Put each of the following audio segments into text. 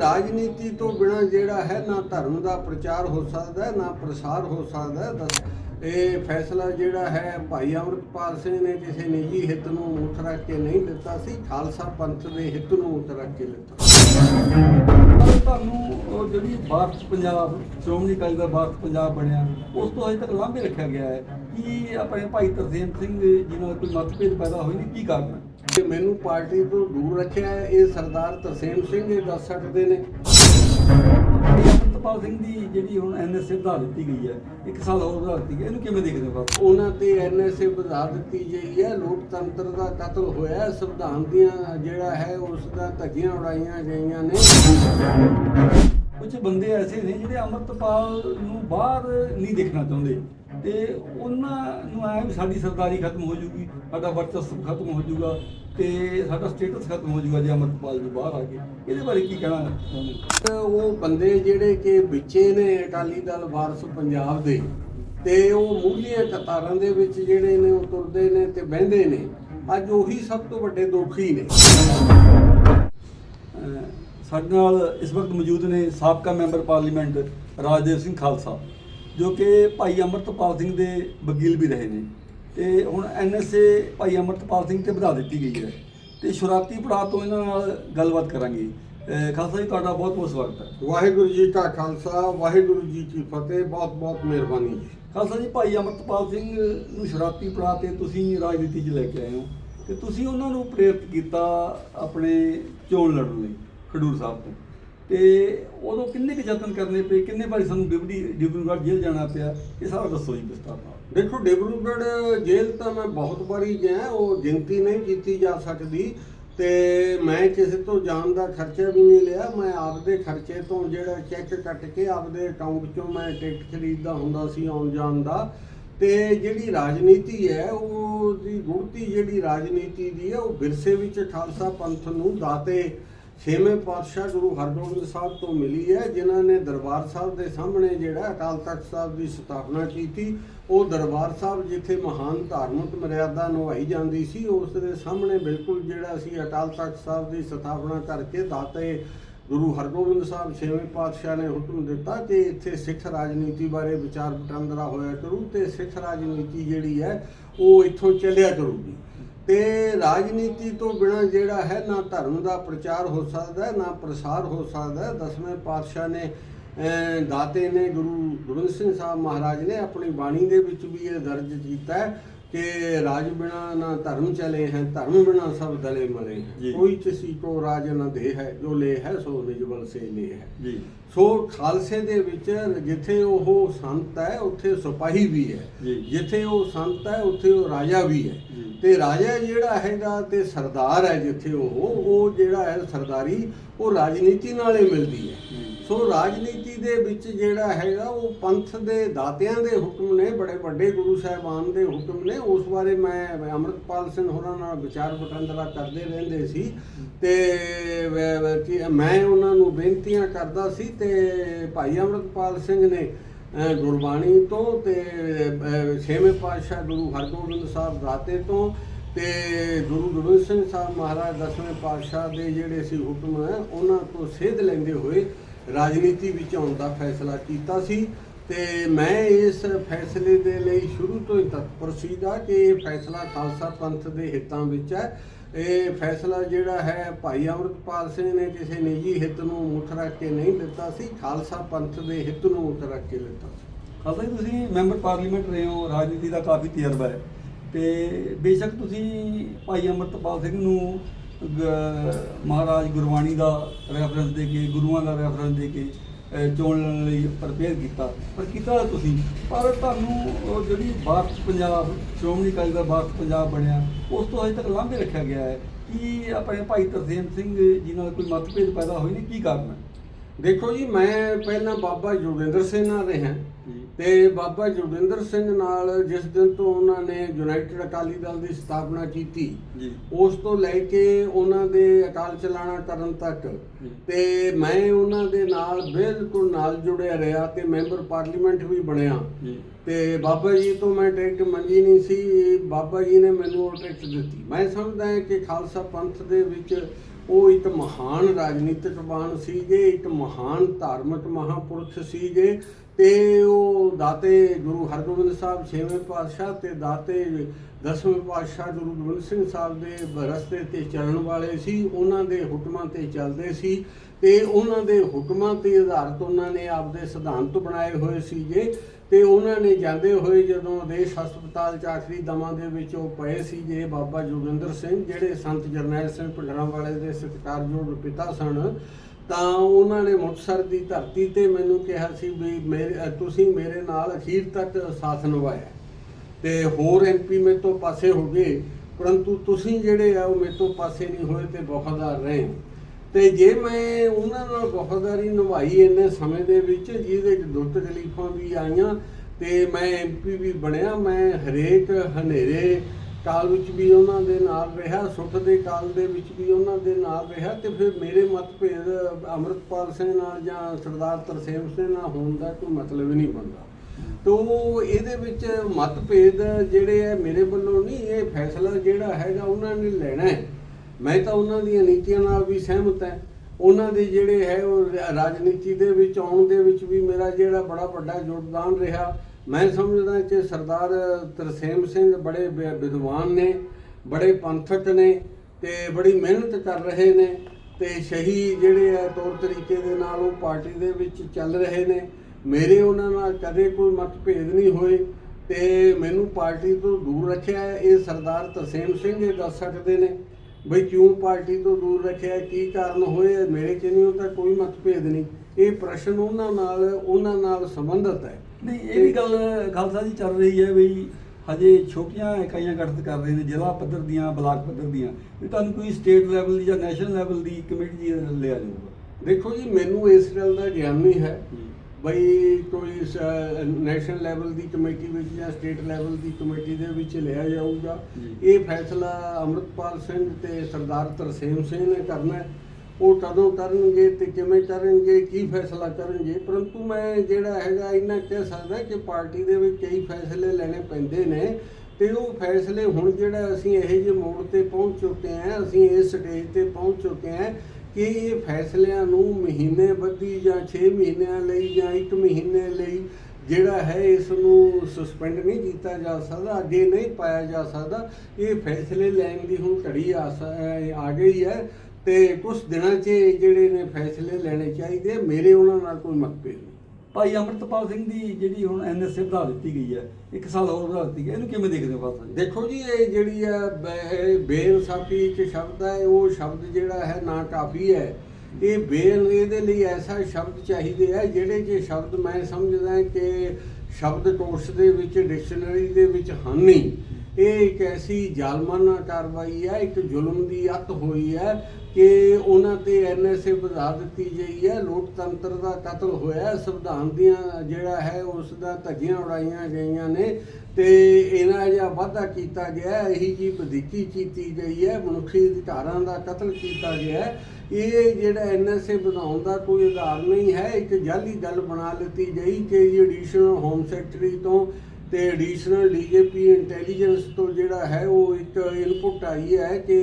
ਰਾਜਨੀਤੀ ਤੋਂ ਬਿਨਾ ਜਿਹੜਾ ਹੈ ਨਾ ਧਰਮ ਦਾ ਪ੍ਰਚਾਰ ਹੋ ਸਕਦਾ ਹੈ, ਨਾ ਪ੍ਰਸਾਰ ਹੋ ਸਕਦਾ ਹੈ। ਇਹ ਫੈਸਲਾ ਜਿਹੜਾ ਹੈ ਭਾਈ ਅਮਰਪਾਲ ਸਿੰਘ ਨੇ ਕਿਸੇ ਨਿੱਜੀ ਹਿੱਤ ਨੂੰ ਮੁੱਖ ਰੱਖ ਕੇ ਨਹੀਂ ਦਿੱਤਾ ਸੀ, ਖਾਲਸਾ ਪੰਥ ਦੇ ਹਿੱਤ ਨੂੰ ਮੁੱਖ ਰੱਖ ਕੇ ਲਿੱਤਾ। ਤੁਹਾਨੂੰ ਉਹ ਜਿਹੜੀ ਭਾਰਤ ਪੰਜਾਬ, ਸ਼੍ਰੋਮਣੀ ਅਕਾਲੀ ਦਲ ਭਾਰਤ ਪੰਜਾਬ ਬਣਿਆ, ਉਸ ਤੋਂ ਅਜੇ ਤੱਕ ਲਾਂਭੇ ਰੱਖਿਆ ਗਿਆ ਹੈ। ਕਿ ਆਪਣੇ ਭਾਈ ਤਰਸੇਮ ਸਿੰਘ ਜੀ ਨਾਲ ਕੋਈ ਮਤਭੇਦ ਪੈਦਾ ਹੋਈ ਨਹੀਂ ਕੀ ਕਾਰਨ ਹੈ? ਕਿ ਮੈਨੂੰ ਪਾਰਟੀ ਤੋਂ ਦੂਰ ਰੱਖਿਆ ਇਹ ਸਰਦਾਰ ਤਰਸੇਮ ਸਿੰਘ ਇਹ ਦੱਸ ਸਕਦੇ ਨੇ। ਅਮਰਤਪਾਲ ਸਿੰਘ ਦੀ ਜਿਹੜੀ ਹੁਣ ਐਨਐਸਏ ਵਧਾ ਦਿੱਤੀ ਗਈ ਹੈ ਇੱਕ ਸਾਲ ਹੋਰ ਵਧਾ ਦਿੱਤੀ ਗਈ ਇਹਨੂੰ ਕਿਵੇਂ ਦੇਖਦੇ ਹੋ ਬਾਬਾ? ਉਹਨਾਂ ਤੇ ਐਨਐਸਏ ਵਧਾ ਦਿੱਤੀ ਗਈ ਹੈ ਲੋਕਤੰਤਰ ਦਾ ਕਤਲ ਹੋਇਆ ਹੈ, ਸੰਵਿਧਾਨ ਦੀਆਂ ਜਿਹੜਾ ਹੈ ਉਸ ਦਾ ਧੱਜੀਆਂ ਉਡਾਈਆਂ ਗਈਆਂ ਨੇ। ਕੁਝ ਬੰਦੇ ਐਸੇ ਨੇ ਜਿਹੜੇ ਅਮਰਤਪਾਲ ਨੂੰ ਬਾਹਰ ਨਹੀਂ ਦੇਖਣਾ ਚਾਹੁੰਦੇ। ਤੇ ਉਹਨਾਂ ਨੂੰ ਐ ਵੀ ਸਾਡੀ ਸਰਦਾਰੀ ਖਤਮ ਹੋ ਜੂਗੀ ਸਾਡਾ ਵਰਚਸਵ ਖਤਮ ਹੋ ਜੂਗਾ ਤੇ ਸਾਡਾ ਸਟੇਟਸ ਖਤਮ ਹੋ ਜੂਗਾ ਜੇ ਅਮਰਤਪਾਲ ਜੀ ਬਾਹਰ ਆ ਗਏ। ਇਹਦੇ ਬਾਰੇ ਕੀ ਕਹਿਣਾ ਚਾਹੁੰਦੇ ਉਹ ਬੰਦੇ ਜਿਹੜੇ ਕਿ ਵਿੱਚੇ ਨੇ ਅਕਾਲੀ ਦਲ ਵਾਰਸ ਪੰਜਾਬ ਦੇ ਤੇ ਉਹ ਮੂਲੀਆਂ ਕਤਾਰਾਂ ਦੇ ਵਿੱਚ ਜਿਹੜੇ ਨੇ ਉਹ ਤੁਰਦੇ ਨੇ ਤੇ ਬਹਿੰਦੇ ਨੇ ਅੱਜ ਉਹੀ ਸਭ ਤੋਂ ਵੱਡੇ ਦੋਖੀ ਨੇ। ਸਾਡੇ ਨਾਲ ਇਸ ਵਕਤ ਮੌਜੂਦ ਨੇ ਸਾਬਕਾ ਮੈਂਬਰ ਪਾਰਲੀਮੈਂਟ ਰਾਜਦੇਵ ਸਿੰਘ ਖਾਲਸਾ। ਜੋ ਕਿ ਭਾਈ ਅਮਰਤਪਾਲ ਸਿੰਘ ਦੇ ਵਕੀਲ ਵੀ ਰਹੇ ਨੇ। ਤੇ ਹੁਣ ਐਨਐਸਏ ਭਾਈ ਅਮਰਤਪਾਲ ਸਿੰਘ ਤੇ ਵਧਾ ਦਿੱਤੀ ਗਈ ਹੈ। ਤੇ ਸ਼ੁਰਾਤੀ ਪੜਾਅ ਤੋਂ ਇਹਨਾਂ ਨਾਲ ਗੱਲਬਾਤ ਕਰਾਂਗੇ। ਖਾਲਸਾ ਜੀ ਤੁਹਾਡਾ ਬਹੁਤ ਬਹੁਤ ਸਵਾਗਤ ਹੈ। ਵਾਹਿਗੁਰੂ ਜੀ ਕਾ ਖਾਲਸਾ ਵਾਹਿਗੁਰੂ ਜੀ ਕੀ ਫਤਿਹ ਬਹੁਤ ਬਹੁਤ ਮਿਹਰਬਾਨੀ ਜੀ। ਖਾਲਸਾ ਜੀ ਭਾਈ ਅਮਰਤਪਾਲ ਸਿੰਘ ਨੂੰ ਸ਼ੁਰਾਤੀ ਪੜਾਅ ਤੇ ਤੁਸੀਂ ਰਾਜਨੀਤੀ 'ਚ ਲੈ ਕੇ ਆਏ ਹੋ। ਤੇ ਤੁਸੀਂ ਉਹਨਾਂ ਨੂੰ ਪ੍ਰੇਰਿਤ ਕੀਤਾ ਆਪਣੇ ਚੋਣ ਲੜਨ ਲਈ ਖਡੂਰ ਸਾਹਿਬ ਤੋਂ। ਤੇ ਉਦੋਂ ਕਿੰਨੇ ਕੁ ਯਤਨ ਕਰਨੇ ਪਏ, ਕਿੰਨੇ ਵਾਰੀ ਸਾਨੂੰ ਡਿਬੜੀ ਡਿਬਰੂਗੜ੍ਹ ਜੇਲ੍ਹ ਜਾਣਾ ਪਿਆ, ਇਹ ਸਾਰਾ ਦੱਸੋ ਜੀ ਵਿਸਤਾਰ ਨਾਲ ਦੇਖੋ ਡਿਬਰੂਗੜ੍ਹ ਜੇਲ੍ਹ ਤਾਂ ਮੈਂ ਬਹੁਤ ਵਾਰੀ ਗਿਆ, ਉਹ ਗਿਣਤੀ ਨਹੀਂ ਕੀਤੀ ਜਾ ਸਕਦੀ ਤੇ ਮੈਂ ਕਿਸੇ ਤੋਂ ਜਾਣ ਦਾ ਖਰਚਾ ਵੀ ਨਹੀਂ ਲਿਆ, ਮੈਂ ਆਪਦੇ ਖਰਚੇ ਤੋਂ ਜਿਹੜਾ ਚੈੱਕ ਕੱਟ ਕੇ ਆਪਦੇ ਅਕਾਊਂਟ ਚੋਂ ਮੈਂ ਟਿਕਟ ਖਰੀਦਦਾ ਹੁੰਦਾ ਸੀ ਆਉਣ ਜਾਣ ਦਾ। ਤੇ ਜਿਹੜੀ ਰਾਜਨੀਤੀ ਹੈ ਉਹ ਦੀ ਗੁੜਤੀ ਜਿਹੜੀ ਰਾਜਨੀਤੀ ਦੀ ਹੈ, ਉਹ ਵਿਰਸੇ ਵਿੱਚ ਖਾਲਸਾ ਪੰਥ ਨੂੰ ਦਾਤੇ ਛੇਵੇਂ ਪਾਤਸ਼ਾਹ ਗੁਰੂ ਹਰਗੋਬਿੰਦ ਸਾਹਿਬ ਤੋਂ ਮਿਲੀ ਹੈ, ਜਿਨ੍ਹਾਂ ਨੇ ਦਰਬਾਰ ਸਾਹਿਬ ਦੇ ਸਾਹਮਣੇ ਜਿਹੜਾ ਅਕਾਲ ਤਖਤ ਸਾਹਿਬ ਦੀ ਸਥਾਪਨਾ ਕੀਤੀ। ਉਹ ਦਰਬਾਰ ਸਾਹਿਬ ਜਿੱਥੇ ਮਹਾਨ ਧਾਰਮਿਕ ਮਰਿਆਦਾ ਨਿਭਾਈ ਜਾਂਦੀ ਸੀ, ਉਸ ਦੇ ਸਾਹਮਣੇ ਬਿਲਕੁਲ ਜਿਹੜਾ ਸੀ ਅਕਾਲ ਤਖਤ ਸਾਹਿਬ ਦੀ ਸਥਾਪਨਾ ਕਰਕੇ ਦਾਤੇ ਗੁਰੂ ਹਰਗੋਬਿੰਦ ਸਾਹਿਬ ਛੇਵੇਂ ਪਾਤਸ਼ਾਹ ਨੇ ਹੁਕਮ ਦਿੱਤਾ ਕਿ ਇੱਥੇ ਸਿੱਖ ਰਾਜਨੀਤੀ ਬਾਰੇ ਵਿਚਾਰ ਵਟਾਂਦਰਾ ਹੋਇਆ ਕਰੂ ਤੇ ਸਿੱਖ ਰਾਜਨੀਤੀ ਜਿਹੜੀ ਹੈ, ਉਹ ਇੱਥੋਂ ਚੱਲਿਆ ਕਰੂਗੀ। ਤੇ ਰਾਜਨੀਤੀ ਤੋਂ ਬਿਨਾ ਜਿਹੜਾ ਹੈ ਨਾ ਧਰਮ ਦਾ ਪ੍ਰਚਾਰ ਹੋ ਸਕਦਾ ਹੈ, ਨਾ ਪ੍ਰਸਾਰ ਹੋ ਸਕਦਾ ਹੈ। ਦਸਵੇਂ ਪਾਤਸ਼ਾਹ ਨੇ ਦਾਤੇ ਨੇ ਗੁਰੂ ਗੋਬਿੰਦ ਸਿੰਘ ਸਾਹਿਬ ਮਹਾਰਾਜ ਨੇ ਆਪਣੀ ਬਾਣੀ ਦੇ ਵਿੱਚ ਵੀ ਇਹ ਦਰਜ ਕੀਤਾ ਹੈ। ਕਿ ਰਾਜ ਬਿਨਾ ਨਾ ਧਰਮ ਚਲੇ ਹੈ ਧਰਮ ਬਿਨਾ ਸਭ ਦਲੇ। ਹੈ ਕੋਈ ਕਿਸੀ ਕੋ ਰਾਜ ਨ ਦੇ ਹੈ ਜੋ ਲੈ ਹੈ ਸੋ ਨਿਜ ਬਲ ਸੇ ਲੈ ਹੈ ਜੀ ਸੋ ਖਾਲਸੇ ਦੇ ਵਿੱਚ ਜਿੱਥੇ ਉਹ ਸੰਤ ਹੈ ਉੱਥੇ ਸਿਪਾਹੀ ਵੀ ਹੈ। ਜਿੱਥੇ ਉਹ ਸੰਤ ਹੈ ਉੱਥੇ ਉਹ ਰਾਜਾ ਵੀ ਹੈ। ਤੇ ਰਾਜਾ ਜਿਹੜਾ ਹੈਗਾ ਤੇ ਸਰਦਾਰ ਹੈ ਜਿੱਥੇ ਉਹ ਉਹ ਜਿਹੜਾ ਹੈ ਸਰਦਾਰੀ ਉਹ ਰਾਜਨੀਤੀ ਨਾਲੇ ਮਿਲਦੀ ਹੈ। ਸੋ ਰਾਜਨੀਤੀ ਦੇ ਵਿੱਚ ਜਿਹੜਾ ਹੈਗਾ, ਉਹ ਪੰਥ ਦੇ ਦਾਤਿਆਂ ਦੇ ਹੁਕਮ ਨੇ, ਬੜੇ ਵੱਡੇ ਗੁਰੂ ਸਾਹਿਬਾਨ ਦੇ ਹੁਕਮ ਨੇ। ਉਸ ਬਾਰੇ ਮੈਂ ਮੈਂ ਅੰਮ੍ਰਿਤਪਾਲ ਸਿੰਘ ਹੋਰਾਂ ਨਾਲ ਵਿਚਾਰ ਵਟਾਂਦਰਾ ਕਰਦੇ ਰਹਿੰਦੇ ਸੀ ਤੇ ਮੈਂ ਉਹਨਾਂ ਨੂੰ ਬੇਨਤੀਆਂ ਕਰਦਾ ਸੀ ਤੇ ਭਾਈ ਅੰਮ੍ਰਿਤਪਾਲ ਸਿੰਘ ਨੇ ਗੁਰਬਾਣੀ ਤੋਂ ਤੇ ਛੇਵੇਂ ਪਾਤਸ਼ਾਹ ਗੁਰੂ ਹਰਗੋਬਿੰਦ ਸਾਹਿਬ ਦਾਤੇ ਤੋਂ ਤੇ ਗੁਰੂ ਗੋਬਿੰਦ ਸਿੰਘ ਸਾਹਿਬ ਮਹਾਰਾਜ ਦਸਵੇਂ ਪਾਤਸ਼ਾਹ ਦੇ ਜਿਹੜੇ ਸੀ ਹੁਕਮ ਹੈ, ਉਹਨਾਂ ਤੋਂ ਸੇਧ ਲੈਂਦੇ ਹੋਏ ਰਾਜਨੀਤੀ ਵਿੱਚ ਆਉਣ ਦਾ ਫੈਸਲਾ ਕੀਤਾ ਸੀ ਤੇ ਮੈਂ ਇਸ ਫੈਸਲੇ ਦੇ ਲਈ ਸ਼ੁਰੂ ਤੋਂ ਹੀ ਤਤਪਰ ਸੀਗਾ ਕਿ ਇਹ ਫੈਸਲਾ ਖਾਲਸਾ ਪੰਥ ਦੇ ਹਿੱਤਾਂ ਵਿੱਚ ਹੈ। ਇਹ ਫੈਸਲਾ ਜਿਹੜਾ ਹੈ, ਭਾਈ ਅਮਰਤਪਾਲ ਸਿੰਘ ਨੇ ਕਿਸੇ ਨਿੱਜੀ ਹਿੱਤ ਨੂੰ ਮੁੱਖ ਰੱਖ ਕੇ ਨਹੀਂ ਲਿੱਤਾ ਸੀ, ਖਾਲਸਾ ਪੰਥ ਦੇ ਹਿੱਤ ਨੂੰ ਮੁੱਖ ਰੱਖ ਕੇ ਲਿੱਤਾ ਸੀ। ਖਾਲਸਾ ਜੀ, ਤੁਸੀਂ ਮੈਂਬਰ ਪਾਰਲੀਮੈਂਟ ਰਹੇ ਹੋ, ਰਾਜਨੀਤੀ ਦਾ ਕਾਫੀ ਤਜਰਬਾ ਹੈ ਤੇ ਬੇਸ਼ੱਕ ਤੁਸੀਂ ਭਾਈ ਅਮਰਤਪਾਲ ਸਿੰਘ ਨੂੰ ਮਹਾਰਾਜ ਗੁਰਬਾਣੀ ਦਾ ਰੈਫਰੈਂਸ ਦੇ ਕੇ, ਗੁਰੂਆਂ ਦਾ ਰੈਫਰੈਂਸ ਦੇ ਕੇ ਚੋਣ ਲੜਨ ਲਈ ਪ੍ਰਪੇਅਰ ਕੀਤਾ। ਪਰ ਕੀਤਾ ਤੁਸੀਂ। ਪਰ ਤੁਹਾਨੂੰ ਜਿਹੜੀ ਭਾਰਤ ਪੰਜਾਬ, ਸ਼੍ਰੋਮਣੀ ਅਕਾਲੀ ਦਲ ਭਾਰਤ ਪੰਜਾਬ ਬਣਿਆ, ਉਸ ਤੋਂ ਅਜੇ ਤੱਕ ਲਾਂਭੇ ਰੱਖਿਆ ਗਿਆ ਹੈ। ਕਿ ਆਪਣੇ ਭਾਈ ਤਰਸੇਮ ਸਿੰਘ ਜੀ ਨਾਲ ਕੋਈ ਮਤਭੇਦ ਪੈਦਾ ਹੋਈ ਨਹੀਂ ਕੀ ਕਾਰਨ ਹੈ? ਦੇਖੋ ਜੀ ਮੈਂ ਪਹਿਲਾਂ ਬਾਬਾ ਜੋਗਿੰਦਰ ਸਿੰਘ ਨਾਲ ਰਿਹਾ ਤੇ ਬਾਬਾ ਜੋਗਿੰਦਰ ਸਿੰਘ ਨਾਲ ਜਿਸ ਦਿਨ ਤੋਂ ਉਹਨਾਂ ਨੇ ਯੂਨਾਈਟਿਡ ਅਕਾਲੀ ਦਲ ਦੀ ਸਥਾਪਨਾ ਕੀਤੀ ਉਸ ਤੋਂ ਲੈ ਕੇ ਉਹਨਾਂ ਦੇ ਅਕਾਲ ਚਲਾਣਾ ਕਰਨ ਤੱਕ। ਤੇ ਮੈਂ ਉਹਨਾਂ ਦੇ ਨਾਲ ਬਿਲਕੁਲ ਨਾਲ ਜੁੜਿਆ ਰਿਹਾ ਤੇ ਮੈਂਬਰ ਪਾਰਲੀਮੈਂਟ ਵੀ ਬਣਿਆ। ਤੇ ਬਾਬਾ ਜੀ ਤੋਂ ਮੈਂ ਟਿਕਟ ਮੰਗੀ ਨਹੀਂ ਸੀ ਬਾਬਾ ਜੀ ਨੇ ਮੈਨੂੰ ਉਹ ਟਿਕਟ ਦਿੱਤੀ। ਮੈਂ ਸਮਝਦਾ ਹਾਂ ਕਿ ਖਾਲਸਾ ਪੰਥ ਦੇ ਵਿੱਚ ਉਹ ਇੱਕ ਮਹਾਨ ਰਾਜਨੀਤਿਕਵਾਨ ਸੀਗੇ, ਇੱਕ ਮਹਾਨ ਧਾਰਮਿਕ ਮਹਾਪੁਰਖ ਸੀਗੇ ਤੇ ਉਹ ਦਾਤੇ ਗੁਰੂ ਹਰਗੋਬਿੰਦ ਸਾਹਿਬ ਛੇਵੇਂ ਪਾਤਸ਼ਾਹ ਤੇ ਦਾਤੇ ਦਸਵੇਂ ਪਾਤਸ਼ਾਹ ਗੁਰੂ ਗੋਬਿੰਦ ਸਿੰਘ ਸਾਹਿਬ ਦੇ ਰਸਤੇ ਤੇ ਚੱਲਣ ਵਾਲੇ ਸੀ। ਉਹਨਾਂ ਦੇ ਹੁਕਮਾਂ ਤੇ ਚੱਲਦੇ ਸੀ ਤੇ ਉਹਨਾਂ ਦੇ ਹੁਕਮਾਂ ਤੇ ਆਧਾਰਿਤ ਉਹਨਾਂ ਨੇ ਆਪਦੇ ਸਿਧਾਂਤ ਬਣਾਏ ਹੋਏ ਸੀਗੇ। ਤੇ ਉਹਨਾਂ ਨੇ ਜਾਂਦੇ ਹੋਏ ਜਦੋਂ ਦੇਸ਼ ਹਸਪਤਾਲ ਚ ਆਖਰੀ ਦਮਾਂ ਦੇ ਵਿੱਚ ਉਹ ਪਏ ਸੀ ਜੇ ਬਾਬਾ ਜੋਗਿੰਦਰ ਸਿੰਘ, ਜਿਹੜੇ ਸੰਤ ਜਰਨੈਲ ਸਿੰਘ ਭਿੰਡਰਾਂ ਵਾਲੇ ਦੇ ਸਤਿਕਾਰਯੋਗ ਪਿਤਾ ਸਨ, ਤਾਂ ਉਹਨਾਂ ਨੇ ਮੁਕਤਸਰ ਦੀ ਧਰਤੀ ਤੇ ਮੈਨੂੰ ਕਿਹਾ ਸੀ ਵੀ ਮੇਰੇ ਤੁਸੀਂ ਮੇਰੇ ਨਾਲ ਅਖੀਰ ਤੱਕ ਸਾਥ ਨਿਭਾਇਆ। ਤੇ ਹੋਰ ਐਮਪੀ ਮੇਰੇ ਤੋਂ ਪਾਸੇ ਹੋ ਗਏ, ਪਰੰਤੂ ਤੁਸੀਂ ਜਿਹੜੇ ਆ ਉਹ ਮੇਰੇ ਤੋਂ ਪਾਸੇ ਨਹੀਂ ਹੋਏ ਤੇ ਵਫਾਦਾਰ ਰਹੇ ਤੇ ਜੇ ਮੈਂ ਉਹਨਾਂ ਨਾਲ ਵਫਾਦਾਰੀ ਨਿਭਾਈ ਇੰਨੇ ਸਮੇਂ ਦੇ ਵਿੱਚ, ਜਿਹਦੇ ਚ ਦੁੱਖ ਤਕਲੀਫਾਂ ਵੀ ਆਈਆਂ ਤੇ ਮੈਂ ਐਮਪੀ ਵੀ ਬਣਿਆ, ਮੈਂ ਹਰੇਕ ਹਨੇਰੇ ਕਾਲ ਵਿੱਚ ਵੀ ਉਹਨਾਂ ਦੇ ਨਾਲ ਰਿਹਾ ਸੁੱਖ ਦੇ ਕਾਲ ਦੇ ਵਿੱਚ ਵੀ ਉਹਨਾਂ ਦੇ ਨਾਲ ਰਿਹਾ ਤੇ ਫਿਰ ਮੇਰੇ ਮਤਭੇਦ ਅੰਮ੍ਰਿਤਪਾਲ ਸਿੰਘ ਨਾਲ ਜਾਂ ਸਰਦਾਰ ਤਰਸੇਮ ਸਿੰਘ ਨਾਲ ਹੋਣ ਦਾ ਕੋਈ ਮਤਲਬ ਹੀ ਨਹੀਂ ਬਣਦਾ। ਤੋ ਇਹਦੇ ਵਿੱਚ ਮਤਭੇਦ ਜਿਹੜੇ ਹੈ ਮੇਰੇ ਵੱਲੋਂ ਨਹੀਂ, ਇਹ ਫੈਸਲਾ ਜਿਹੜਾ ਹੈਗਾ ਉਹਨਾਂ ਨੇ ਲੈਣਾ ਹੈ। ਮੈਂ ਤਾਂ ਉਹਨਾਂ ਦੀਆਂ ਨੀਤੀਆਂ ਨਾਲ ਵੀ ਸਹਿਮਤ ਹਾਂ। ਉਹਨਾਂ ਦੇ ਜਿਹੜੇ ਹੈ ਉਹ ਰਾਜਨੀਤੀ ਦੇ ਵਿੱਚ, ਆਉਣ ਦੇ ਵਿੱਚ ਵੀ ਮੇਰਾ ਜਿਹੜਾ ਬੜਾ ਵੱਡਾ ਯੋਗਦਾਨ ਰਿਹਾ। ਮੈਂ ਸਮਝਦਾ ਕਿ ਸਰਦਾਰ ਤਰਸੇਮ ਸਿੰਘ ਬੜੇ ਵਿ- ਵਿਦਵਾਨ ਨੇ, ਬੜੇ ਪੰਥਕ ਨੇ ਤੇ ਬੜੀ ਮਿਹਨਤ ਕਰ ਰਹੇ ਨੇ ਤੇ ਸਹੀ ਜਿਹੜੇ ਹੈ ਤੌਰ ਤਰੀਕੇ ਦੇ ਨਾਲ ਉਹ ਪਾਰਟੀ ਦੇ ਵਿੱਚ ਚੱਲ ਰਹੇ ਨੇ। ਮੇਰੇ ਉਹਨਾਂ ਨਾਲ ਕਦੇ ਕੋਈ ਮਤਭੇਦ ਨਹੀਂ ਹੋਏ ਤੇ ਮੈਨੂੰ ਪਾਰਟੀ ਤੋਂ ਦੂਰ ਰੱਖਿਆ ਇਹ ਸਰਦਾਰ ਤਰਸੇਮ ਸਿੰਘ ਇਹ ਦੱਸ ਸਕਦੇ ਨੇ। ਬਈ ਕਿਉਂ ਪਾਰਟੀ ਤੋਂ ਦੂਰ ਰੱਖਿਆ ਕੀ ਕਾਰਨ ਹੋਏ ਮੇਰੇ ਚ ਨਹੀਂ ਤਾਂ ਕੋਈ ਮਤਭੇਦ ਨਹੀਂ। ਇਹ ਪ੍ਰਸ਼ਨ ਉਹਨਾਂ ਨਾਲ ਉਹਨਾਂ ਨਾਲ ਸੰਬੰਧਿਤ ਹੈ। ਨਹੀਂ ਇਹ ਵੀ ਗੱਲ ਖਾਲਸਾ ਜੀ ਚੱਲ ਰਹੀ ਹੈ ਵੀ ਹਜੇ ਛੋਟੀਆਂ ਇਕਾਈਆਂ ਗਠਿਤ ਕਰ ਰਹੇ ਨੇ ਜ਼ਿਲ੍ਹਾ ਪੱਧਰ ਦੀਆਂ ਬਲਾਕ ਪੱਧਰ ਦੀਆਂ। ਵੀ ਤੁਹਾਨੂੰ ਕੋਈ ਸਟੇਟ ਲੈਵਲ ਦੀ ਜਾਂ ਨੈਸ਼ਨਲ ਲੈਵਲ ਦੀ ਕਮੇਟੀ ਜੀ ਲਿਆ ਜਾਊਗਾ। ਦੇਖੋ ਜੀ ਮੈਨੂੰ ਇਸ ਗੱਲ ਦਾ ਗਿਆਨ ਨਹੀਂ ਹੈ। ਬਈ ਕੋਈ ਨੈਸ਼ਨਲ ਲੈਵਲ ਦੀ ਕਮੇਟੀ ਵਿੱਚ ਜਾਂ ਸਟੇਟ ਲੈਵਲ ਦੀ ਕਮੇਟੀ ਦੇ ਵਿੱਚ ਲਿਆ ਜਾਊਗਾ। ਇਹ ਫੈਸਲਾ ਅੰਮ੍ਰਿਤਪਾਲ ਸਿੰਘ ਤੇ ਸਰਦਾਰ ਤਰਸੇਮ ਸਿੰਘ ਨੇ ਕਰਨਾ ਉਹ ਕਦੋਂ ਕਰਨਗੇ ਤੇ ਕਿਵੇਂ ਕਰਨਗੇ ਕੀ ਫੈਸਲਾ ਕਰਨਗੇ? ਪਰੰਤੂ ਮੈਂ ਜਿਹੜਾ ਹੈਗਾ ਇਹਨਾਂ ਕਹਿ ਸਕਦਾ ਕਿ ਪਾਰਟੀ ਦੇ ਵਿੱਚ ਕਈ ਫੈਸਲੇ ਲੈਣੇ ਪੈਂਦੇ ਨੇ ਤੇ ਉਹ ਫੈਸਲੇ ਹੁਣ ਜਿਹੜਾ ਅਸੀਂ ਇਹੋ ਜਿਹੇ ਮੋੜ ਤੇ ਪਹੁੰਚ ਚੁੱਕੇ ਹਾਂ ਅਸੀਂ ਇਸ ਸਟੇਜ ਤੇ ਪਹੁੰਚ ਚੁੱਕੇ ਹਾਂ ਕਿ ਇਹ ਫੈਸਲਿਆਂ ਨੂੰ ਮਹੀਨੇ ਬੱਧੀ ਜਾਂ 6 ਮਹੀਨਿਆਂ ਲਈ ਜਾਂ 1 ਮਹੀਨੇ ਲਈ ਜਿਹੜਾ ਹੈ ਇਸ ਨੂੰ ਸਸਪੈਂਡ ਨਹੀਂ ਕੀਤਾ ਜਾ ਸਕਦਾ, ਅੱਗੇ ਨਹੀਂ ਪਾਇਆ ਜਾ ਸਕਦਾ, ਇਹ ਫੈਸਲੇ ਲੈਣ ਦੀ ਹੁਣ ਘੜੀ ਆ ਆ ਗਈ ਹੈ ਤੇ ਕੁਝ ਦਿਨਾਂ 'ਚ ਇਹ ਜਿਹੜੇ ਨੇ ਫੈਸਲੇ ਲੈਣੇ ਚਾਹੀਦੇ, ਮੇਰੇ ਉਹਨਾਂ ਨਾਲ ਕੋਈ ਮਤਭੇਦ ਨਹੀਂ। ਭਾਈ ਅਮਰਤਪਾਲ ਸਿੰਘ ਦੀ ਜਿਹੜੀ ਹੁਣ ਐਨਐਸਏ ਵਧਾ ਦਿੱਤੀ ਗਈ ਹੈ, ਇੱਕ ਸਾਲ ਹੋਰ ਵਧਾ ਦਿੱਤੀ ਗਈ ਇਹਨੂੰ ਕਿਵੇਂ ਦੇਖਦੇ ਹੋ ਖਾਲਸਾ ਦੇਖੋ ਜੀ, ਇਹ ਜਿਹੜੀ ਆ ਬੇ- ਬੇਇਨਸਾਫੀ 'ਚ ਸ਼ਬਦ ਹੈ, ਉਹ ਸ਼ਬਦ ਜਿਹੜਾ ਹੈ ਨਾ ਕਾਫੀ ਹੈ। ਇਹ ਬੇਲ ਇਹਦੇ ਲਈ ਐਸਾ ਸ਼ਬਦ ਚਾਹੀਦੇ ਹੈ ਜਿਹੜੇ ਕਿ ਸ਼ਬਦ ਮੈਂ ਸਮਝਦਾ ਕਿ ਸ਼ਬਦ ਕੋਸ਼ ਦੇ ਵਿੱਚ, ਡਿਕਸ਼ਨਰੀ ਦੇ ਵਿੱਚ ਹਨ ਨਹੀਂ ਇਹ ਇੱਕ ਐਸੀ ਜ਼ਾਲਮਾਨਾ ਕਾਰਵਾਈ ਹੈ ਇੱਕ ਜ਼ੁਲਮ ਦੀ ਅੱਤ ਹੋਈ ਹੈ ਕਿ ਉਹਨਾਂ ਤੇ ਐਨਐਸਏ ਵਧਾ ਦਿੱਤੀ ਗਈ ਹੈ। ਲੋਕਤੰਤਰ ਦਾ ਕਤਲ ਹੋਇਆ ਸੰਵਿਧਾਨ ਦੀਆਂ ਜਿਹੜਾ ਹੈ ਉਸ ਦਾ ਧੱਜੀਆਂ ਉਡਾਈਆਂ ਗਈਆਂ ਨੇ ਤੇ ਇਹਨਾਂ ਜਿਹਾ ਵਾਅਦਾ ਕੀਤਾ ਗਿਆ ਹੈ, ਇਹੀ ਜੀ ਵਧੀਕੀ ਕੀਤੀ ਗਈ ਹੈ। ਮਨੁੱਖੀ ਅਧਿਕਾਰਾਂ ਦਾ ਕਤਲ ਕੀਤਾ ਗਿਆ ਇਹ ਜਿਹੜਾ ਐਨਐਸਏ ਵਧਾਉਣ ਦਾ ਕੋਈ ਆਧਾਰ ਨਹੀਂ ਹੈ। ਇੱਕ ਜਾਲੀ ਗੱਲ ਬਣਾ ਲਿੱਤੀ ਗਈ ਕਿ ਜੀ ਐਡੀਸ਼ਨਲ ਹੋਮ ਸੈਕਟਰੀ ਤੋਂ ਤੇ ਐਡੀਸ਼ਨਲ ਡੀਜੀਪੀ ਇੰਟੈਲੀਜੈਂਸ ਤੋਂ ਜਿਹੜਾ ਹੈ ਉਹ ਇੱਕ ਇਨਪੁਟ ਆਈ ਹੈ ਕਿ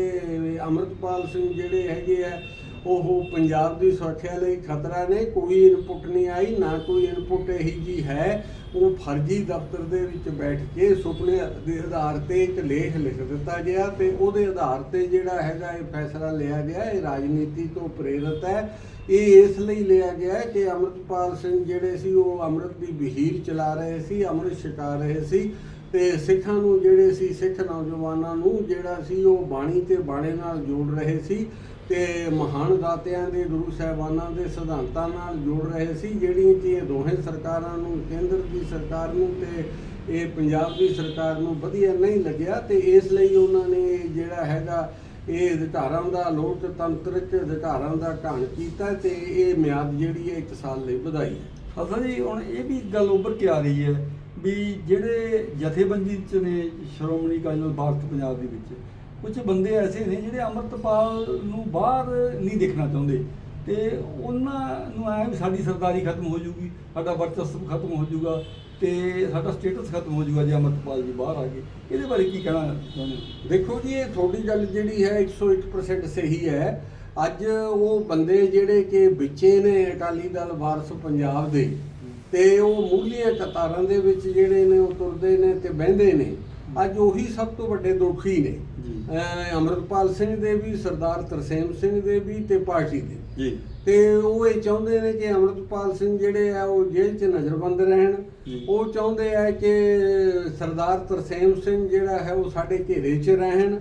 ਅਮਰਤਪਾਲ ਸਿੰਘ ਜਿਹੜੇ ਹੈਗੇ ਆ, ਉਹ ਪੰਜਾਬ ਦੀ ਸੁਰੱਖਿਆ ਲਈ ਖਤਰਾ ਨੇ, ਕੋਈ ਇਨਪੁਟ ਨਹੀਂ ਆਈ, ਨਾ ਕੋਈ ਇਨਪੁਟ ਇਹੀ ਜੀ ਹੈ। ਉਹ ਫਰਜ਼ੀ ਦਫ਼ਤਰ ਦੇ ਵਿੱਚ ਬੈਠ ਕੇ ਸੁਪਨੇ ਦੇ ਆਧਾਰ ਤੇ ਇੱਕ ਲੇਖ ਲਿਖ ਦਿੱਤਾ ਗਿਆ ਤੇ ਉਹਦੇ ਆਧਾਰ ਤੇ ਜਿਹੜਾ ਹੈਗਾ ਇਹ ਫੈਸਲਾ ਲਿਆ ਗਿਆ, ਇਹ ਰਾਜਨੀਤੀ ਤੋਂ ਪ੍ਰੇਰਿਤ ਹੈ। ਇਹ ਇਸ ਲਈ ਲਿਆ ਗਿਆ ਕਿ ਅਮਰਤਪਾਲ ਸਿੰਘ ਜਿਹੜੇ ਸੀ, ਉਹ ਅੰਮ੍ਰਿਤ ਦੀ ਬਹੀਰ ਚਲਾ ਰਹੇ ਸੀ, ਅੰਮ੍ਰਿਤ ਛਕਾ ਰਹੇ ਸੀ ਤੇ ਸਿੱਖਾਂ ਨੂੰ ਜਿਹੜੇ ਸੀ, ਸਿੱਖ ਨੌਜਵਾਨਾਂ ਨੂੰ ਜਿਹੜਾ ਸੀ, ਉਹ ਬਾਣੀ ਤੇ ਬਾਣੇ ਨਾਲ ਜੋੜ ਰਹੇ ਸੀ ਤੇ ਮਹਾਨ ਦਾਤਿਆਂ ਦੇ, ਗੁਰੂ ਸਾਹਿਬਾਨਾਂ ਦੇ, ਸਿਧਾਂਤਾਂ ਨਾਲ ਜੋੜ ਰਹੇ ਸੀ, ਜਿਹੜੀਆਂ ਕਿ ਇਹ ਦੋਹੇ ਸਰਕਾਰਾਂ ਨੂੰ, ਕੇਂਦਰ ਦੀ ਸਰਕਾਰ ਨੂੰ ਤੇ ਇਹ ਪੰਜਾਬ ਦੀ ਸਰਕਾਰ ਨੂੰ ਵਧੀਆ ਨਹੀਂ ਲੱਗਿਆ ਤੇ ਇਸ ਲਈ ਉਹਨਾਂ ਨੇ ਇਹ ਜਿਹੜਾ ਹੈਗਾ ਇਹ ਅਧਿਕਾਰਾਂ ਦਾ ਲੋਕਤੰਤਰਿਕ ਅਧਿਕਾਰਾਂ ਦਾ ਘਾਣ ਕੀਤਾ ਤੇ ਇਹ ਮਿਆਦ ਜਿਹੜੀ ਹੈ 1 ਸਾਲ ਲਈ ਵਧਾਈ ਹੈ। ਅਸਲ ਜੀ ਹੁਣ ਇਹ ਵੀ ਗੱਲ ਉੱਭਰ ਕੇ ਆ ਰਹੀ ਹੈ ਵੀ ਜਿਹੜੇ ਜਥੇਬੰਦੀ ਚ ਨੇ ਸ਼੍ਰੋਮਣੀ ਅਕਾਲੀ ਦਲ ਭਾਰਤ ਪੰਜਾਬ ਦੇ ਵਿੱਚ, ਕੁਝ ਬੰਦੇ ਐਸੇ ਨੇ ਜਿਹੜੇ ਅਮਰਤਪਾਲ ਨੂੰ ਬਾਹਰ ਨਹੀਂ ਦੇਖਣਾ ਚਾਹੁੰਦੇ ਤੇ ਉਹਨਾਂ ਨੂੰ ਐ ਵੀ ਸਾਡੀ ਸਰਦਾਰੀ ਖਤਮ ਹੋ ਜੂਗੀ, ਸਾਡਾ ਵਰਚਸਵ ਖਤਮ ਹੋ ਜੂਗਾ ਤੇ ਸਾਡਾ ਸਟੇਟਸ ਖਤਮ ਹੋ ਜੂਗਾ ਜੇ ਅਮਰਤਪਾਲ ਜੀ ਬਾਹਰ ਆ ਗਏ। ਇਹਦੇ ਬਾਰੇ ਕੀ ਕਹਿਣਾ ਚਾਹੁੰਦੇ ਦੇਖੋ ਜੀ ਇਹ ਤੁਹਾਡੀ ਗੱਲ ਜਿਹੜੀ ਹੈ 101% ਸਹੀ ਹੈ। ਅੱਜ ਉਹ ਬੰਦੇ ਜਿਹੜੇ ਕਿ ਵਿੱਚੇ ਨੇ ਅਕਾਲੀ ਦਲ ਵਾਰਸ ਪੰਜਾਬ ਦੇ ਤੇ ਉਹ ਮੂਲੀਆਂ ਕਤਾਰਾਂ ਦੇ ਵਿੱਚ ਜਿਹੜੇ ਨੇ ਉਹ ਤੁਰਦੇ ਨੇ ਤੇ ਬਹਿੰਦੇ ਨੇ। ਅੱਜ ਉਹੀ ਸਭ ਤੋਂ ਵੱਡੇ ਦੁਖੀ ਨੇ। ਅੰਮ੍ਰਿਤਪਾਲ ਸਿੰਘ ਦੇ ਵੀ ਸਰਦਾਰ ਤਰਸੇਮ ਸਿੰਘ ਦੇ ਵੀ ਤੇ ਪਾਰਟੀ ਦੇ। ਜੀ। ਤੇ ਉਹ ਇਹ ਚਾਹੁੰਦੇ ਨੇ ਕਿ ਅੰਮ੍ਰਿਤਪਾਲ ਸਿੰਘ ਜਿਹੜੇ ਆ ਉਹ ਜੇਲ੍ਹ 'ਚ ਨਜ਼ਰਬੰਦ ਰਹਿਣ। ਉਹ ਚਾਹੁੰਦੇ ਆ ਕਿ ਸਰਦਾਰ ਤਰਸੇਮ ਸਿੰਘ ਜਿਹੜਾ ਹੈ ਉਹ ਸਾਡੇ ਘੇਰੇ 'ਚ ਰਹਿਣ।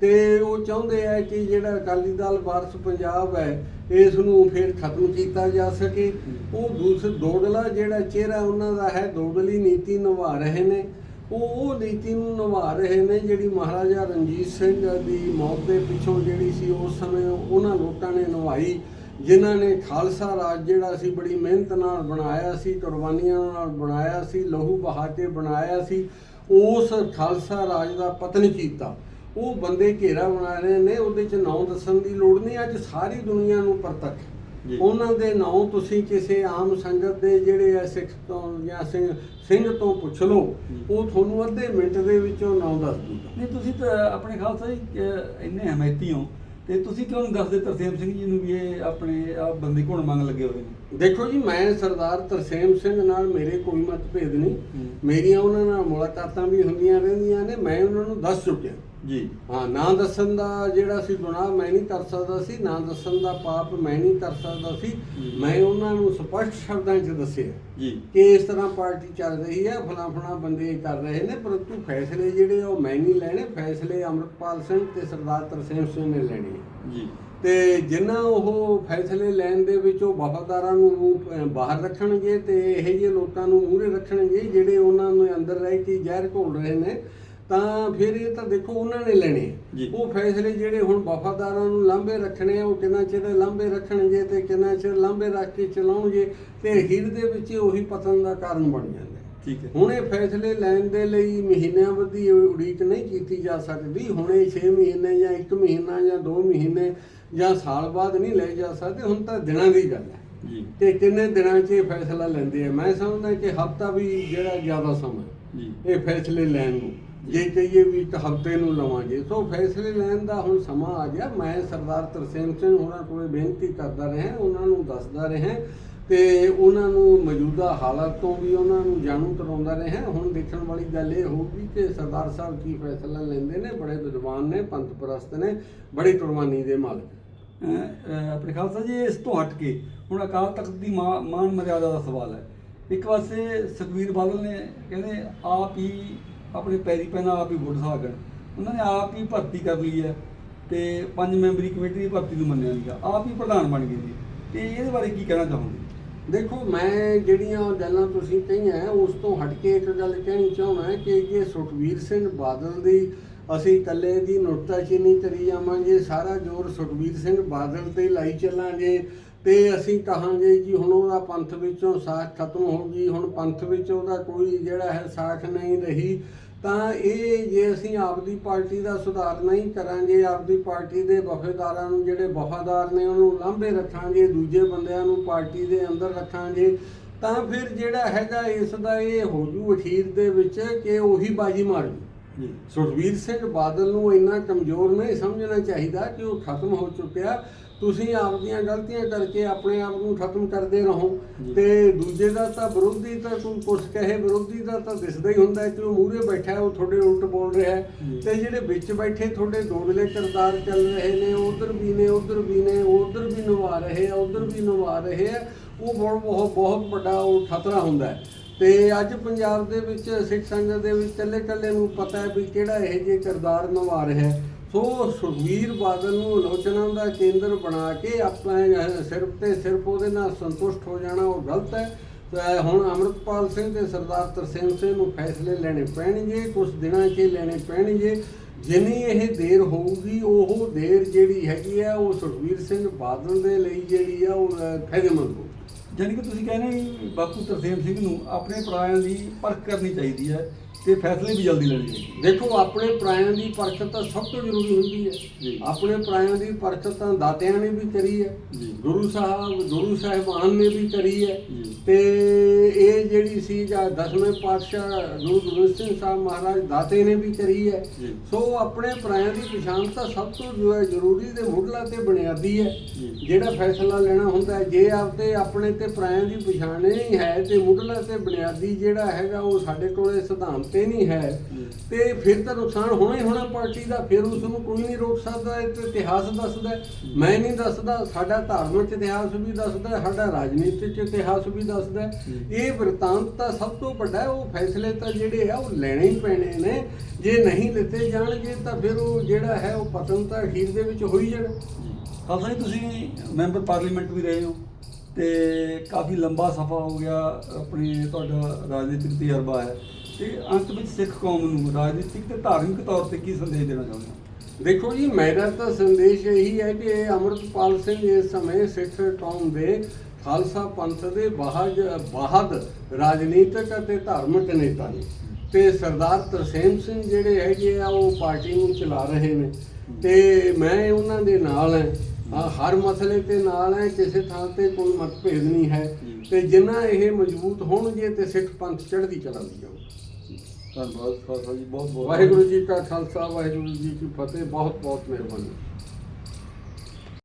ਤੇ ਉਹ ਚਾਹੁੰਦੇ ਆ ਕਿ ਜਿਹੜਾ ਅਕਾਲੀ ਦਲ ਵਾਰਸ ਪੰਜਾਬ ਹੈ ਇਸ ਨੂੰ ਫਿਰ ਖਤਮ ਕੀਤਾ ਜਾ ਸਕੇ। ਉਹ ਦੂਸਰਾ ਦੋਗਲਾ ਜਿਹੜਾ ਚਿਹਰਾ ਉਹਨਾਂ ਦਾ ਹੈ ਦੋਗਲੀ ਨੀਤੀ ਨਿਭਾ ਰਹੇ ਨੇ। ਉਹ ਉਹ ਨੀਤੀ ਨੂੰ ਨਿਭਾ ਰਹੇ ਨੇ ਜਿਹੜੀ ਮਹਾਰਾਜਾ ਰਣਜੀਤ ਸਿੰਘ ਦੀ ਮੌਤ ਦੇ ਪਿੱਛੋਂ ਜਿਹੜੀ ਸੀ ਉਸ ਸਮੇਂ ਉਹਨਾਂ ਲੋਕਾਂ ਨੇ ਨਿਭਾਈ। ਜਿਨ੍ਹਾਂ ਨੇ ਖਾਲਸਾ ਰਾਜ ਜਿਹੜਾ ਸੀ ਬੜੀ ਮਿਹਨਤ ਨਾਲ ਬਣਾਇਆ ਸੀ ਕੁਰਬਾਨੀਆਂ ਨਾਲ ਬਣਾਇਆ ਸੀ ਲਹੂ ਬਹਾ ਕੇ ਬਣਾਇਆ ਸੀ ਉਸ ਖਾਲਸਾ ਰਾਜ ਦਾ ਪਤਨ ਕੀਤਾ ਉਹ ਬੰਦੇ ਘੇਰਾ ਬਣਾ ਰਹੇ ਨੇ ਉਹਦੇ ਚ ਨਾਂ ਦੱਸਣ ਦੀ ਲੋੜ ਨਹੀਂ ਅੱਜ ਸਾਰੀ ਦੁਨੀਆ ਨੂੰ ਪ੍ਰਤੱਖ ਜੀ। ਉਹਨਾਂ ਦੇ ਨਾਂ ਤੁਸੀਂ ਕਿਸੇ ਆਮ ਸੰਗਤ ਦੇ ਜਿਹੜੇ ਆ ਸਿੱਖ ਤੋਂ ਜਾਂ ਸਿੰਘ ਸਿੰਘ ਤੋਂ ਪੁੱਛ ਲਓ। ਉਹ ਤੁਹਾਨੂੰ ਅੱਧੇ ਮਿੰਟ ਦੇ ਵਿੱਚ ਨਾਂ ਦੱਸ ਦੂਗਾ ਨਹੀਂ ਤੁਸੀਂ ਤਾਂ ਆਪਣੇ ਖਾਲਸਾ ਜੀ ਇੰਨੇ ਹਮਾਇਤੀ ਹੋ ਤੇ ਤੁਸੀਂ ਕਿਉਂ ਨਹੀਂ ਦੱਸਦੇ ਤਰਸੇਮ ਸਿੰਘ ਜੀ ਨੂੰ ਵੀ ਇਹ ਆਪਣੇ ਆ ਬੰਦੇ ਘੁਣ ਮੰਗ ਲੱਗੇ ਹੋਏ ਨੇ? ਦੇਖੋ ਜੀ ਮੈਂ ਸਰਦਾਰ ਤਰਸੇਮ ਸਿੰਘ ਨਾਲ ਮੇਰੇ ਕੋਈ ਮਤਭੇਦ ਨਹੀਂ। ਮੇਰੀਆਂ ਉਹਨਾਂ ਨਾਲ ਮੁਲਾਕਾਤਾਂ ਵੀ ਹੁੰਦੀਆਂ ਰਹਿੰਦੀਆਂ ਨੇ ਮੈਂ ਉਹਨਾਂ ਨੂੰ ਦੱਸ ਚੁੱਕਿਆ। ਜੀ। ਹਾਂ ਨਾਂ ਦੱਸਣ ਦਾ ਜਿਹੜਾ ਸੀ ਗੁਨਾਹ ਮੈਂ ਨਹੀਂ ਕਰ ਸਕਦਾ ਸੀ ਨਾਂ ਦੱਸਣ ਦਾ ਪਾਪ ਮੈਂ ਨਹੀਂ ਕਰ ਸਕਦਾ ਸੀ। ਮੈਂ ਉਹਨਾਂ ਨੂੰ ਸਪਸ਼ਟ ਸ਼ਬਦਾਂ 'ਚ ਦੱਸਿਆ ਜੀ। ਕਿ ਇਸ ਤਰ੍ਹਾਂ ਪਾਰਟੀ ਚੱਲ ਰਹੀ ਹੈ ਫਲਾਂ ਫਲਾਂ ਬੰਦੇ ਕਰ ਰਹੇ ਨੇ ਪਰੰਤੂ ਫੈਸਲੇ ਜਿਹੜੇ ਉਹ ਮੈਂ ਨਹੀਂ ਲੈਣੇ। ਫੈਸਲੇ ਅੰਮ੍ਰਿਤਪਾਲ ਸਿੰਘ ਤੇ ਸਰਦਾਰ ਤਰਸੇਮ ਸਿੰਘ ਨੇ ਲੈਣੇ। ਜੀ। ਤੇ ਜਿੰਨਾ ਉਹ ਫੈਸਲੇ ਲੈਣ ਦੇ ਵਿੱਚ ਉਹ ਵਫਾਦਾਰਾਂ ਨੂੰ ਬਾਹਰ ਰੱਖਣਗੇ ਤੇ ਇਹੋ ਜਿਹੇ ਲੋਕਾਂ ਨੂੰ ਮੂਹਰੇ ਰੱਖਣਗੇ ਜਿਹੜੇ ਉਹਨਾਂ ਨੂੰ ਅੰਦਰ ਰਹਿ ਕੇ ਜ਼ਹਿਰ ਘੋਲ ਰਹੇ ਨੇ ਤਾਂ ਫਿਰ ਇਹ ਤਾਂ ਦੇਖੋ ਉਹਨਾਂ ਨੇ ਲੈਣੇ। ਉਹ ਫੈਸਲੇ ਜਿਹੜੇ ਹੁਣ ਵਫਾਦਾਰਾਂ ਨੂੰ ਲਾਂਭੇ ਰੱਖਣੇ ਆ ਉਹ ਕਿੰਨਾ ਚਿਰ ਲਾਂਭੇ ਰੱਖਣਗੇ ਤੇ ਕਿੰਨਾ ਚਿਰ ਲਾਂਭੇ ਰੱਖ ਕੇ ਚਲਾਉਣਗੇ ਤੇ ਅਖੀਰ ਦੇ ਵਿੱਚ ਉਹੀ ਪਤਨ ਦਾ ਕਾਰਨ ਬਣ ਜਾਂਦਾ ਠੀਕ ਹੈ। ਹੁਣ ਇਹ ਫੈਸਲੇ ਲੈਣ ਦੇ ਲਈ ਮਹੀਨਿਆਂ ਬੱਧੀ ਉਡੀਕ ਨਹੀਂ ਕੀਤੀ ਜਾ ਸਕਦੀ। ਹੁਣ ਇਹ 6 ਮਹੀਨੇ ਜਾਂ 1 ਮਹੀਨਾ ਜਾਂ 2 ਮਹੀਨੇ ਜਾਂ ਸਾਲ ਬਾਅਦ ਨਹੀਂ ਲੈ ਜਾ ਸਕਦੇ। ਹੁਣ ਤਾਂ ਦਿਨਾਂ ਦੀ ਗੱਲ ਹੈ। ਜੀ। ਤੇ ਕਿੰਨੇ ਦਿਨਾਂ 'ਚ ਇਹ ਫੈਸਲਾ ਲੈਂਦੇ ਆ? ਮੈਂ ਸਮਝਦਾ ਕਿ ਹਫਤਾ ਵੀ ਜਿਹੜਾ ਜ਼ਿਆਦਾ ਸਮਾਂ ਜੀ। ਇਹ ਫੈਸਲੇ ਲੈਣ ਨੂੰ। ਜੇ ਕਹੀਏ ਵੀ ਇੱਕ ਹਫ਼ਤੇ ਨੂੰ ਲਵਾਂਗੇ, ਸੋ ਫੈਸਲੇ ਲੈਣ ਦਾ ਹੁਣ ਸਮਾਂ ਆ ਗਿਆ। ਮੈਂ ਸਰਦਾਰ ਤਰਸੇਮ ਸਿੰਘ ਹੋਰਾਂ ਕੋਲੇ ਬੇਨਤੀ ਕਰਦਾ ਰਿਹਾ, ਉਹਨਾਂ ਨੂੰ ਦੱਸਦਾ ਰਿਹਾ ਤੇ ਉਹਨਾਂ ਨੂੰ ਮੌਜੂਦਾ ਹਾਲਾਤ ਤੋਂ ਵੀ ਉਹਨਾਂ ਨੂੰ ਜਾਣੂ ਕਰਾਉਂਦਾ ਰਿਹਾ। ਹੁਣ ਦੇਖਣ ਵਾਲੀ ਗੱਲ ਇਹ ਹੋਊਗੀ ਕਿ ਸਰਦਾਰ ਸਾਹਿਬ ਕੀ ਫੈਸਲਾ ਲੈਂਦੇ ਨੇ। ਬੜੇ ਵਿਦਵਾਨ ਨੇ ਪੰਥ ਪ੍ਰਸਤ ਨੇ, ਬੜੀ ਕੁਰਬਾਨੀ ਦੇ ਮਾਲਕ ਆਪਣੇ ਖਾਲਸਾ ਜੀ, ਇਸ ਤੋਂ ਹਟ ਕੇ ਹੁਣ ਅਕਾਲ ਤਖਤ ਦੀ ਮਾ- ਮਾਨ ਮਰਿਆਦਾ ਦਾ ਸਵਾਲ ਹੈ। ਇੱਕ ਪਾਸੇ ਸੁਖਬੀਰ ਬਾਦਲ ਨੇ ਕਹਿੰਦੇ, ਆਪ ਹੀ ਆਪਣੇ ਪੈਰੀ ਪੈਣਾ ਆਪ ਹੀ ਵੋਟ ਸਾਗਣ ਉਹਨਾਂ ਨੇ ਆਪ ਹੀ ਭਰਤੀ ਕਰ ਲਈ ਹੈ ਤੇ ਪੰਜ ਮੈਂਬਰੀ ਕਮੇਟੀ ਦੀ ਭਰਤੀ ਨੂੰ ਮੰਨਿਆ ਨਹੀਂਗਾ ਆਪ ਹੀ ਪ੍ਰਧਾਨ ਬਣ ਗਏ ਜੀ ਤੇ ਇਹਦੇ ਬਾਰੇ ਕੀ ਕਹਿਣਾ ਚਾਹੋਗੇ? ਦੇਖੋ, ਮੈਂ ਜਿਹੜੀਆਂ ਗੱਲਾਂ ਤੁਸੀਂ ਕਹੀਆਂ ਉਸ ਤੋਂ ਹਟ ਕੇ ਇੱਕ ਗੱਲ ਕਹਿਣੀ ਚਾਹੁੰਦਾ ਕਿ ਇਹ ਸੁਖਵੀਰ ਸਿੰਘ ਬਾਦਲ ਦੀ ਅਸੀਂ ਇਕੱਲੇ ਦੀ ਨੁਕਤਾਚੀਨੀ ਕਰੀ ਜਾਵਾਂਗੇ, ਸਾਰਾ ਜ਼ੋਰ ਸੁਖਵੀਰ ਸਿੰਘ ਬਾਦਲ ਤੇ ਲਾਈ ਚੱਲਾਂਗੇ। ਤੇ ਅਸੀਂ ਕਹਾਂਗੇ ਜੀ ਹੁਣ ਉਹਦਾ ਪੰਥ ਵਿੱਚੋਂ ਸਾਖ ਖਤਮ ਹੋ ਗਈ, ਹੁਣ ਪੰਥ ਵਿੱਚ ਉਹਦਾ ਕੋਈ ਜਿਹੜਾ ਹੈ ਸਾਖ ਨਹੀਂ ਰਹੀ, ਤਾਂ ਇਹ ਜੇ ਅਸੀਂ ਆਪਦੀ ਪਾਰਟੀ ਦਾ ਸੁਧਾਰ ਨਹੀਂ ਕਰਾਂਗੇ, ਆਪਦੀ ਪਾਰਟੀ ਦੇ ਵਫਾਦਾਰਾਂ ਨੂੰ ਜਿਹੜੇ ਵਫਾਦਾਰ ਨੇ ਉਹਨੂੰ ਲਾਂਭੇ ਰੱਖਾਂਗੇ, ਦੂਜੇ ਬੰਦਿਆਂ ਨੂੰ ਪਾਰਟੀ ਦੇ ਅੰਦਰ ਰੱਖਾਂਗੇ, ਤਾਂ ਫਿਰ ਜਿਹੜਾ ਹੈਗਾ ਇਸ ਦਾ ਇਹ ਹੋ ਜੂ ਅਖੀਰ ਦੇ ਵਿੱਚ ਕਿ ਉਹੀ ਬਾਜੀ ਮਾਰ ਜੂ ਜੀ ਸੁਖਬੀਰ ਸਿੰਘ ਬਾਦਲ ਨੂੰ ਇੰਨਾ ਕਮਜ਼ੋਰ ਨਹੀਂ ਸਮਝਣਾ ਚਾਹੀਦਾ ਕਿ ਉਹ ਖਤਮ ਹੋ ਚੁੱਕਿਆ ਤੁਸੀਂ ਆਪਦੀਆਂ ਗਲਤੀਆਂ ਕਰਕੇ ਆਪਣੇ ਆਪ ਨੂੰ ਖਤਮ ਕਰਦੇ ਰਹੋ। ਤੇ ਦੂਜੇ ਦਾ ਤਾਂ ਵਿਰੋਧੀ ਤਾਂ ਕੋਈ ਕੁਛ ਕਹੇ ਵਿਰੋਧੀ ਦਾ ਤਾਂ ਦਿਸਦਾ ਹੀ ਹੁੰਦਾ ਕਿ ਉਹ ਮੂਹਰੇ ਬੈਠਾ ਹੈ ਉਹ ਤੁਹਾਡੇ ਉਲਟ ਬੋਲ ਰਿਹਾ ਹੈ। ਤੇ ਜਿਹੜੇ ਵਿੱਚ ਬੈਠੇ ਤੁਹਾਡੇ ਦੋਗਲੇ ਕਿਰਦਾਰ ਚੱਲ ਰਹੇ ਨੇ ਉਧਰ ਵੀ ਨੇ ਉਧਰ ਵੀ ਨੇ ਉਧਰ ਵੀ ਨਿਭਾ ਰਹੇ ਆ ਉਧਰ ਵੀ ਨਿਭਾ ਰਹੇ ਆ ਉਹ ਬਹੁਤ ਬਹੁਤ ਬਹੁਤ ਵੱਡਾ ਉਹ ਖਤਰਾ ਹੁੰਦਾ ਹੈ ਤੇ ਅੱਜ ਪੰਜਾਬ ਦੇ ਵਿੱਚ ਸਿੱਖ ਸੰਗਤ ਦੇ ਵਿੱਚ ਇਕੱਲੇ ਇਕੱਲੇ ਨੂੰ ਪਤਾ ਹੈ ਵੀ ਕਿਹੜਾ ਇਹ ਜੇ ਕਿਰਦਾਰ ਨਿਭਾ ਰਿਹਾ ਹੈ। ਸੋ ਸੁਖਵੀਰ ਬਾਦਲ ਨੂੰ ਆਲੋਚਨਾ ਦਾ ਕੇਂਦਰ ਬਣਾ ਕੇ ਆਪਣੇ ਸਿਰਫ ਤੇ ਸਿਰਫ ਉਹਦੇ ਨਾਲ ਸੰਤੁਸ਼ਟ ਹੋ ਜਾਣਾ ਉਹ ਗਲਤ ਹੈ। ਹੁਣ ਅਮਰਤਪਾਲ ਸਿੰਘ ਤੇ ਸਰਦਾਰ ਤਰਸੇਮ ਸਿੰਘ ਨੂੰ ਫੈਸਲੇ ਲੈਣੇ ਪੈਣਗੇ ਕੁਝ ਦਿਨਾਂ 'ਚ ਹੀ ਲੈਣੇ ਪੈਣਗੇ। ਜਿੰਨੀ ਇਹ ਦੇਰ ਹੋਊਗੀ, ਉਹ ਦੇਰ ਜਿਹੜੀ ਹੈਗੀ ਆ ਉਹ ਸੁਖਵੀਰ ਸਿੰਘ ਬਾਦਲ ਦੇ ਲਈ ਜਿਹੜੀ ਆ, ਉਹ ਫਾਇਦੇਮੰਦ ਹੋਊਗੀ। ਜਾਣੀ ਕਿ ਤੁਸੀਂ ਕਹਿੰਦੇ ਵੀ ਬਾਪੂ ਤਰਸੇਮ ਸਿੰਘ ਨੂੰ ਆਪਣੇ ਪਰਾਇਆਂ ਦੀ ਪਰਖ ਕਰਨੀ ਚਾਹੀਦੀ ਹੈ। ਤੇ ਫੈਸਲੇ ਵੀ ਜਲਦੀ ਲੈਣੇ ਚਾਹੀਦੇ ਦੇਖੋ ਆਪਣੇ ਪ੍ਰਾਇਆਂ ਦੀ ਪਰਖ ਤਾਂ ਸਭ ਤੋਂ ਜ਼ਰੂਰੀ ਹੁੰਦੀ ਹੈ। ਆਪਣੇ ਪ੍ਰਾਇਆਂ ਦੀ ਪਰਖ ਤਾਂ ਦਾਤਿਆਂ ਨੇ ਵੀ ਕਰੀ ਹੈ। ਗੁਰੂ ਸਾਹਿਬ ਗੁਰੂ ਸਾਹਿਬਾਨ ਨੇ ਵੀ ਕਰੀ ਹੈ। ਤੇ ਇਹ ਜਿਹੜੀ ਸੀ ਜਾਂ ਦਸਵੇਂ ਪਾਤਸ਼ਾਹ ਗੁਰੂ ਗੋਬਿੰਦ ਸਿੰਘ ਸਾਹਿਬ ਮਹਾਰਾਜ ਦਾਤੇ ਨੇ ਵੀ ਕਰੀ ਹੈ। ਸੋ ਆਪਣੇ ਪ੍ਰਾਇਆਂ ਦੀ ਪਛਾਣ ਤਾਂ ਸਭ ਤੋਂ ਜੋ ਹੈ ਜ਼ਰੂਰੀ ਤੇ ਮੁੱਢਲਾ ਤੇ ਬੁਨਿਆਦੀ ਹੈ। ਜਿਹੜਾ ਫੈਸਲਾ ਲੈਣਾ ਹੁੰਦਾ ਹੈ ਜੇ ਆਪਦੇ ਆਪਣੇ ਤੇ ਪ੍ਰਾਇਆਂ ਦੀ ਪਛਾਣ ਨਹੀਂ ਹੈ ਤੇ ਮੁੱਢਲਾ ਤੇ ਬੁਨਿਆਦੀ ਜਿਹੜਾ ਹੈਗਾ ਉਹ ਸਾਡੇ ਕੋਲੇ ਸਿਧਾਂਤ ਤੇ ਨਹੀਂ ਹੈ। ਜੀ। ਤੇ ਫਿਰ ਤਾਂ ਨੁਕਸਾਨ ਹੋਣਾ ਹੀ ਹੋਣਾ ਪਾਰਟੀ ਦਾ, ਫਿਰ ਉਸ ਨੂੰ ਕੋਈ ਨਹੀਂ ਰੋਕ ਸਕਦਾ, ਇਹ ਤੇ ਇਤਿਹਾਸ ਦੱਸਦਾ ਮੈਂ ਨਹੀਂ ਦੱਸਦਾ, ਸਾਡਾ ਧਾਰਮਿਕ ਇਤਿਹਾਸ ਵੀ ਦੱਸਦਾ ਸਾਡਾ ਰਾਜਨੀਤਿਕ ਇਤਿਹਾਸ ਵੀ ਦੱਸਦਾ ਇਹ ਵਰਤਾਂਤ ਤਾਂ ਸਭ ਤੋਂ ਵੱਡਾ ਉਹ ਫੈਸਲੇ ਤਾਂ ਜਿਹੜੇ ਆ, ਉਹ ਲੈਣੇ ਹੀ ਪੈਣੇ ਨੇ। ਜੇ ਨਹੀਂ ਲਿੱਤੇ ਜਾਣਗੇ ਤਾਂ ਫਿਰ ਉਹ ਜਿਹੜਾ ਹੈ, ਉਹ ਪਤਨ ਤਾਂ ਅਖੀਰ ਦੇ ਵਿੱਚ ਹੋਈ ਜਾਣਾ। ਖਾਲਸਾ ਜੀ, ਤੁਸੀਂ ਮੈਂਬਰ ਪਾਰਲੀਮੈਂਟ ਵੀ ਰਹੇ ਹੋ ਤੇ ਕਾਫੀ ਲੰਬਾ ਸਫ਼ਾ ਹੋ ਗਿਆ, ਆਪਣੇ ਤੁਹਾਡਾ ਰਾਜਨੀਤਿਕ ਤਜਰਬਾ ਹੈ। ਤੇ ਅੰਤ ਵਿੱਚ ਸਿੱਖ ਕੌਮ ਨੂੰ ਰਾਜਨੀਤਿਕ ਤੇ ਧਾਰਮਿਕ ਤੌਰ ਤੇ ਕੀ ਸੰਦੇਸ਼ ਦੇਣਾ ਚਾਹੁੰਦੇ ਹੋ? ਦੇਖੋ ਜੀ ਮੇਰਾ ਤਾਂ ਸੰਦੇਸ਼ ਇਹੀ ਹੈ ਕਿ ਅਮਰਤਪਾਲ ਸਿੰਘ ਇਸ ਸਮੇਂ ਸਿੱਖ ਕੌਮ ਦੇ ਖਾਲਸਾ ਪੰਥ ਦੇ ਬਾਹਜ ਬਾਹਦ ਰਾਜਨੀਤਿਕ ਅਤੇ ਧਾਰਮਿਕ ਨੇਤਾ ਨੇ। ਤੇ ਸਰਦਾਰ ਤਰਸੇਮ ਸਿੰਘ ਜਿਹੜੇ ਹੈਗੇ ਆ ਉਹ ਪਾਰਟੀ ਨੂੰ ਚਲਾ ਰਹੇ ਨੇ। ਤੇ ਮੈਂ ਉਹਨਾਂ ਦੇ ਨਾਲ ਹਾਂ। ਹਰ ਮਸਲੇ ਤੇ ਨਾਲ ਹੈ ਕਿਸੇ ਥਾਂ ਤੇ ਕੋਈ ਮਤਭੇਦ ਨਹੀਂ ਹੈ। ਤੇ ਜਿੰਨਾ ਇਹ ਮਜ਼ਬੂਤ ਹੋਣਗੇ ਤੇ ਸਿੱਖ ਪੰਥ ਚੜ੍ਹਦੀ ਕਲਾ ਦੀ ਜਾਊ। ਧੰਨਵਾਦ ਖਾਲਸਾ ਜੀ, ਬਹੁਤ ਬਹੁਤ ਵਾਹਿਗੁਰੂ ਜੀ ਕਾ ਖਾਲਸਾ, ਵਾਹਿਗੁਰੂ ਜੀ ਕੀ ਫਤਿਹ, ਬਹੁਤ ਬਹੁਤ ਮਿਹਰਬਾਨੀ।